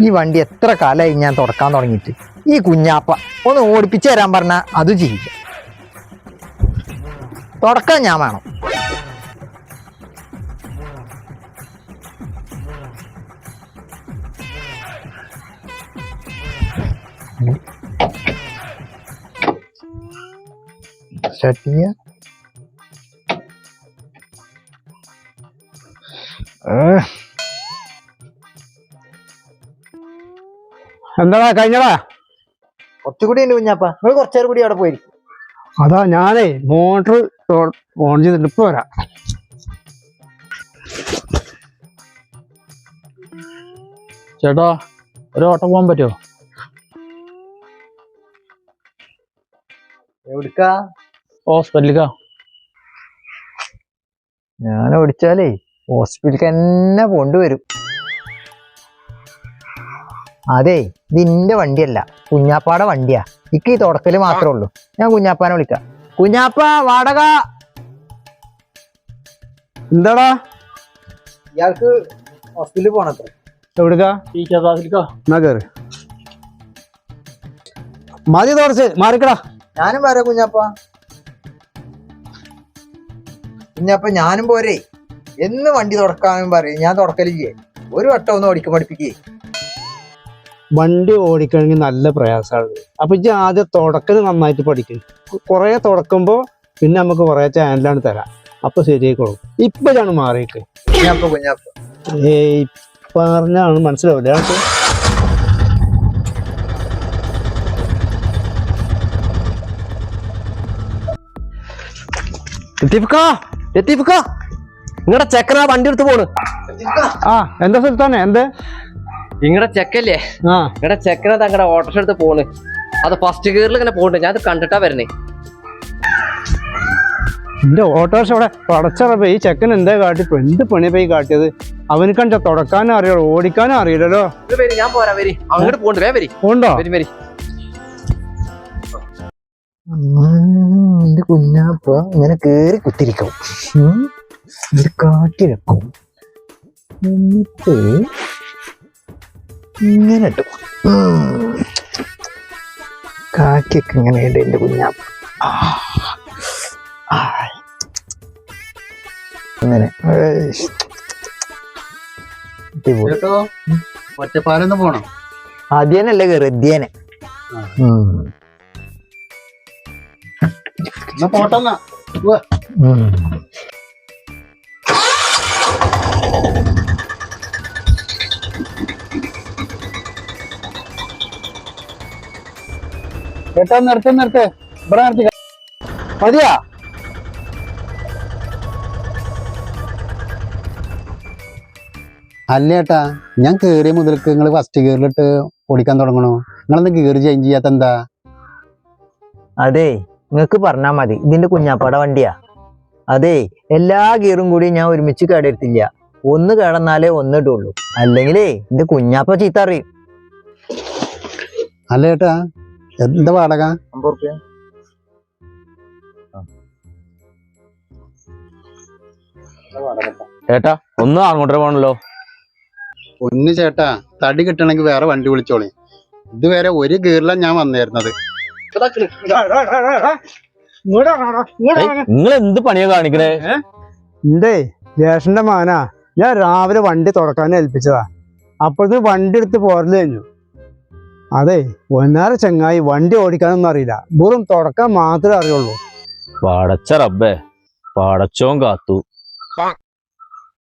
ഈ വണ്ടി എത്ര കാലമായി ഞാൻ തുറക്കാൻ തുടങ്ങിയിട്ട്? ഈ കുഞ്ഞാപ്പ ഒന്ന് ഓടിപ്പിച്ചു തരാൻ പറഞ്ഞ അത് ചെയ്യില്ല. തുടക്കാൻ ഞാൻ വേണം. സ്റ്റാർട്ട് ചെയ്യാ ഏഹ് എന്താടാ കഴിഞ്ഞടാ? കുറച്ചുകൂടി ഉണ്ട് കുഞ്ഞാപ്പ. നിങ്ങൾ കുറച്ചേരം കൂടി അവിടെ പോയി. അതാ ഞാനേ മോട്ടർ ഓൺ ചെയ്തിട്ട് ഇപ്പൊ വരാം. ചേട്ടാ ഒരു ഓട്ടം പോകാൻ പറ്റുമോ? എവിടുക്കാ? ഹോസ്പിറ്റലിക്കാ ഞാൻ ഓടിച്ചാലേ ഹോസ്പിറ്റലിൽ തന്നെ കൊണ്ടുവരും അതെ ഇത് ഇന്റെ വണ്ടിയല്ല. കുഞ്ഞാപ്പാടെ വണ്ടിയാ. ഇക്ക് ഈ തുടക്കൽ മാത്രമേ ഉള്ളൂ. ഞാൻ കുഞ്ഞാപ്പാനെ വിളിക്കാം. കുഞ്ഞാപ്പ വാടക. എന്താടാ? ഇയാൾക്ക് ഹോസ്പിറ്റലിൽ പോണത്ര. എവിടുക്കാ? ടീച്ചർ എന്നാ മതി തുടച്ച് മാറിക്കടാ. ഞാനും വരാം കുഞ്ഞാപ്പ. കുഞ്ഞാപ്പ ഞാനും പോരേ. എന്ന് വണ്ടി തുടക്കാനും പറയും. ഞാൻ തുടക്കലില്ലേ ഒരു വട്ടം ഒന്ന് ഓടിക്കും പഠിപ്പിക്കേ. വണ്ടി ഓടിക്കണമെങ്കിൽ നല്ല പ്രയാസമാണ്. അപ്പൊ ഇജ്ജ് ആദ്യം തുടക്കം നന്നായിട്ട് പഠിക്കും. കുറെ തുടക്കുമ്പോൾ പിന്നെ നമുക്ക് കുറെ ചാനലാണ് തരാം. അപ്പൊ ശരിയായിക്കോളും. ഇപ്പൊ ഞാൻ മാറിയിട്ട് ഏയ് പറഞ്ഞാണ് മനസ്സിലാവില്ല? ലത്തീഫ്ക്കാ ലത്തീഫ്ക്കാ. നിങ്ങളുടെ ചെക്കനാ വണ്ടി എടുത്ത് പോണ്. ആ എന്താ സുൽത്താനെ എന്ത്? നിങ്ങളുടെ ചെക്കല്ലേ? ആ. നിങ്ങളുടെ ചെക്കനെ തങ്ങളുടെ ഓട്ടോറിക്ഷ എടുത്ത് പോണ്. അത് ഫസ്റ്റ് ഗിയറിൽ ഇങ്ങനെ പോകണ്ടേ ഞാൻ അത് കണ്ടിട്ടാ വരണേ. എന്റെ ഓട്ടോറിക്ഷ അവിടെ പടച്ചറപ്പ ഈ ചെക്കൻ എന്താ കാട്ടിപ്പോ എന്ത് പണി പോയി കാട്ടിയത്? അവന് കണ്ട തുടക്കാനും അറിയാലോ ഓടിക്കാനും അറിയില്ലല്ലോ. ഇത് വരി ഞാൻ പോരാ വരി. അങ്ങോട്ട് പോണ്ട് വേ വരി. ഉണ്ടോ വരി വരി. എന്റെ കുഞ്ഞാപ്പ ഇങ്ങനെ കേറി കുത്തിരിക്കും. ഇത് കാട്ടി വെക്കും. എന്നിട്ട് ഇങ്ങനെ ഇട്ടു. കാക്കിയൊക്കെ ഇങ്ങനെ ഉണ്ട് എന്റെ കുഞ്ഞാപ്പ ഏയ്. അടിപൊളി. ഒറ്റപ്പാലൊന്ന് പോണം ആദ്യനല്ലേ. ഉം. എന്നാ പോട്ടെന്നാ ഉം. കേട്ടാ നിർത്ത് നിർത്ത്. ഇവിടെ നിർത്തി. മതിയാ? അല്ല ഏട്ടാ ഞാൻ കേറിയ മുതൽക്ക് നിങ്ങൾ ഫസ്റ്റ് ഗിയറിലിട്ട് ഓടിക്കാൻ തുടങ്ങണോ? നിങ്ങളെന്താ ഗിയർ ചേഞ്ച് ചെയ്യാത്ത എന്താ അതെ നിങ്ങക്ക് പറഞ്ഞാ മതി. ഇതിന്റെ കുഞ്ഞാപ്പാട വണ്ടിയാ. അതെ എല്ലാ ഗിയറും കൂടി ഞാൻ ഒരുമിച്ച് കേടെടുത്തില്ല. ഒന്ന് കേടന്നാലേ ഒന്ന് ഇടുള്ളൂ അല്ലെങ്കിലേ എന്റെ കുഞ്ഞാപ്പ ചീത്ത അറിയും അല്ലേട്ടാ എന്താ വാടക? ചേട്ടാ ഒന്ന് അങ്ങോട്ടേ പോണല്ലോ. ഒന്ന് ചേട്ടാ തടി കിട്ടണമെങ്കിൽ വേറെ വണ്ടി വിളിച്ചോളി. ഇതുവരെ ഒരു ഗീറിലാ ഞാൻ വന്നിരുന്നത് നിങ്ങൾ എന്ത് പണിയാ കാണിക്കണേ? എന്തേ ജേഷന്റെ മാനാ? ഞാൻ രാവിലെ വണ്ടി തുറക്കാൻ ഏൽപ്പിച്ചതാ. അപ്പോഴത്തെ വണ്ടി എടുത്ത് പോരൽ കഴിഞ്ഞു. അതെ ഒന്നാറ് ചങ്ങായി വണ്ടി ഓടിക്കാനൊന്നും അറിയില്ല. വെറും തുടക്കം മാത്രമേ അറിയുള്ളൂ. പടച്ച റബ്ബേ പടച്ചോൻ കാത്തു.